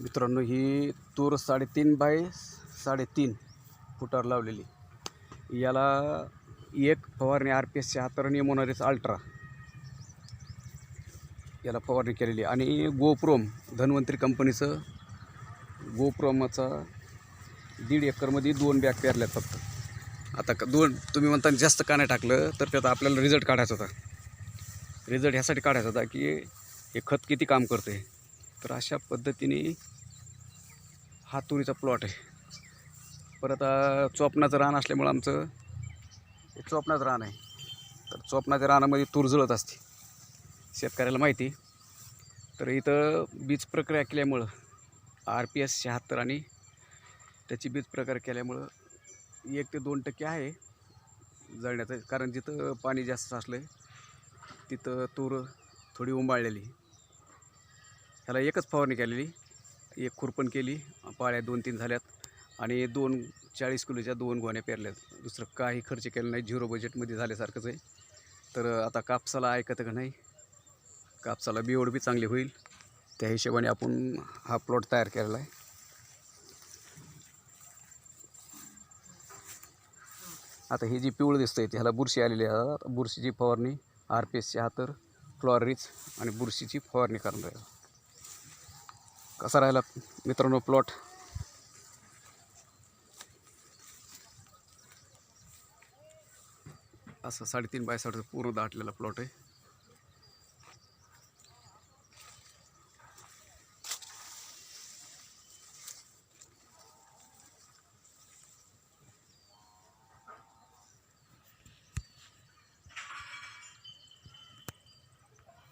मित्रांनो ही तूर साडेतीन बाय साडेतीन फुटावर लावलेली. याला एक फवारणी आर पी एस शहात्तर आणि मोनारीस अल्ट्रा याला फवारणी केलेली आणि गोप्रोम धन्वंतरी कंपनीचं गोप्रोमाचा दीड एकरमध्ये दोन बॅग पेरल्यात फक्त. आता क- दोन तुम्ही म्हणता जास्त का नाही टाकलं तर त्याचा आपल्याला रिझल्ट काढायचा होता. रिझल्ट ह्यासाठी काढायचा होता की हे खत किती काम करतं आहे तर अशा पद्धतीने हा तुरीचा प्लॉट आहे. परत आ, चोपणाचं रान असल्यामुळं आमचं हे चोपणाचं रान आहे. तर चोपणाच्या रानामध्ये तूर जळत असते. शेतकऱ्याला माहिती तर इथं बीज प्रक्रिया केल्यामुळं आर पी एस शहात्तर आणि त्याची बीज प्रकार केल्यामुळं एक ते दोन टक्के आहे जळण्याचं. कारण जिथं पाणी जास्त असलं आहे तिथं तूर थोडी उंबाळलेली ह्याला एकच फवारणी केलेली. एक खुरपण केली. पाळ्या दोन तीन झाल्यात. आणि दोन चाळीस किलोच्या दोन गोण्या पेरल्यात. दुसरं काही खर्च केलं नाही. झिरो बजेटमध्ये झाल्यासारखंच आहे. तर आता कापसाला ऐकतं का नाही? कापसाला बिवड बी चांगली होईल. त्या हिशोबाने आपण हा प्लॉट तयार केलेला आहे. आता हे जी पिवळं आहे ह्याला बुरशी आलेली आहे. आता बुरशीची फवारणी आर पी एसची हातर क्लॉरिच आणि बुरशीची फवारणी करणार आहे. कसा राहिला मित्रांनो प्लॉट असं साडेतीन बाय साठ पूर्ण दाटलेला प्लॉट आहे.